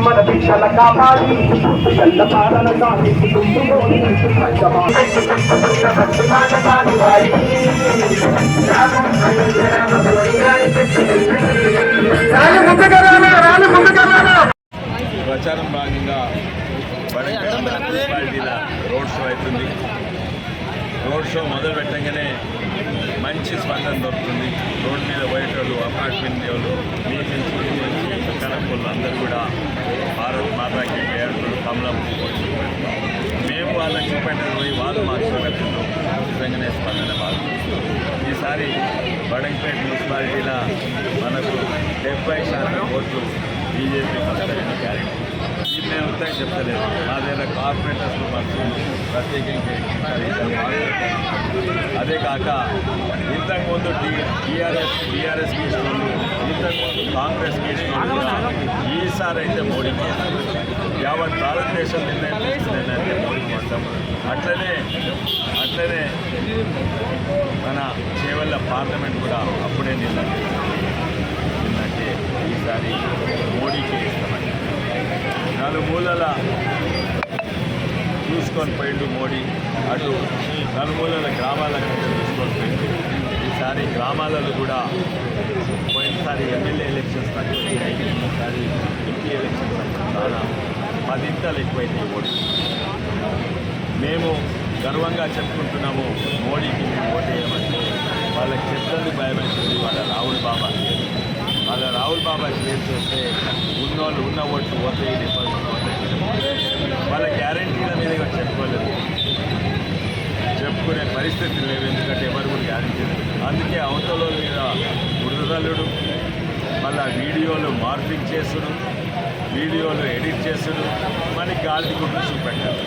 మన పిల్లల కాపాడి పిల్లల పాలన సాధించి కుంటుకొని ప్రచారం భాగంగా మున్సిపాలిటీల రోడ్ షో అవుతుంది. రోడ్ షో మొదలు పెట్టగానే మంచి స్పందన దొరుకుతుంది. రోడ్ మీద పోయేటోళ్ళు అపార్ట్మెంట్ వాళ్ళు మీ నుంచి కనపళ్ళు అందరూ కూడా భారత్ మాతాకి పేరు కమలం మేము వాళ్ళకి చూపెట్టడం పోయి వాళ్ళు మాకు చూపెట్టడం నిజంగానే స్పందన బాగుంది. ఈసారి బడంపేట మున్సిపాలిటీల మనకు డెబ్బై శాతం ఓట్లు బీజేపీ వస్తాయని క్యారెక్టర్. ఇది నేను ఉత్తరం చెప్తలేదు మా దగ్గర కార్పొరేటర్స్ మనసు ప్రత్యేకంగా అదే కాక ఇంతకుముందు టీ టీఆర్ఎస్ టీఆర్ఎస్ గీసినోళ్ళు ఇంతకుముందు కాంగ్రెస్ గీసినోళ్ళు ఈసారి అయితే మోడీ వేస్తారు. యావత్ భారతదేశం నిర్ణయం తీసుకుందంటే మోడీ మొత్తం అట్లనే అట్లనే మన చేవల్ల పార్లమెంట్ కూడా అప్పుడే నిర్ణయం ఏంటంటే ఈసారి మోడీకి ఇస్తామని నలుమూలల చూసుకొని పోయిండు మోడీ. అటు నలుమూలల గ్రామాలకు చూసుకొని పోయిండు. ఈసారి గ్రామాలలో కూడా పోయినసారి ఎమ్మెల్యే ఎలక్షన్స్ తగ్గిపోయినాయి ఈసారి ఎంపీ ఎలక్షన్స్ చాలా పదింతలు ఎక్కువైనాయి ఓటు మేము గర్వంగా చెప్పుకుంటున్నాము మోడీకి మేము ఓటేయమని వాళ్ళకి భయపెట్టింది వాళ్ళ రాహుల్ బాబా. వాళ్ళ రాహుల్ బాబా క్లియర్ చేస్తే ఉన్నోళ్ళు ఉన్న ఓట్లు ఓటే డిపాజిట్ ఓటే వాళ్ళ గ్యారంటీల మీద కూడా చెప్పుకోలేదు. చెప్పుకునే పరిస్థితి లేవు ఎందుకంటే ఎవరు కూడా గ్యారంటీ లేదు. అందుకే అవతల మీద బురదల్లుడు మళ్ళీ వీడియోలు మార్పింగ్ చేసుడు వీడియోలు ఎడిట్ చేసుడు మనకి గాలి గుడ్లు చూపెట్టారు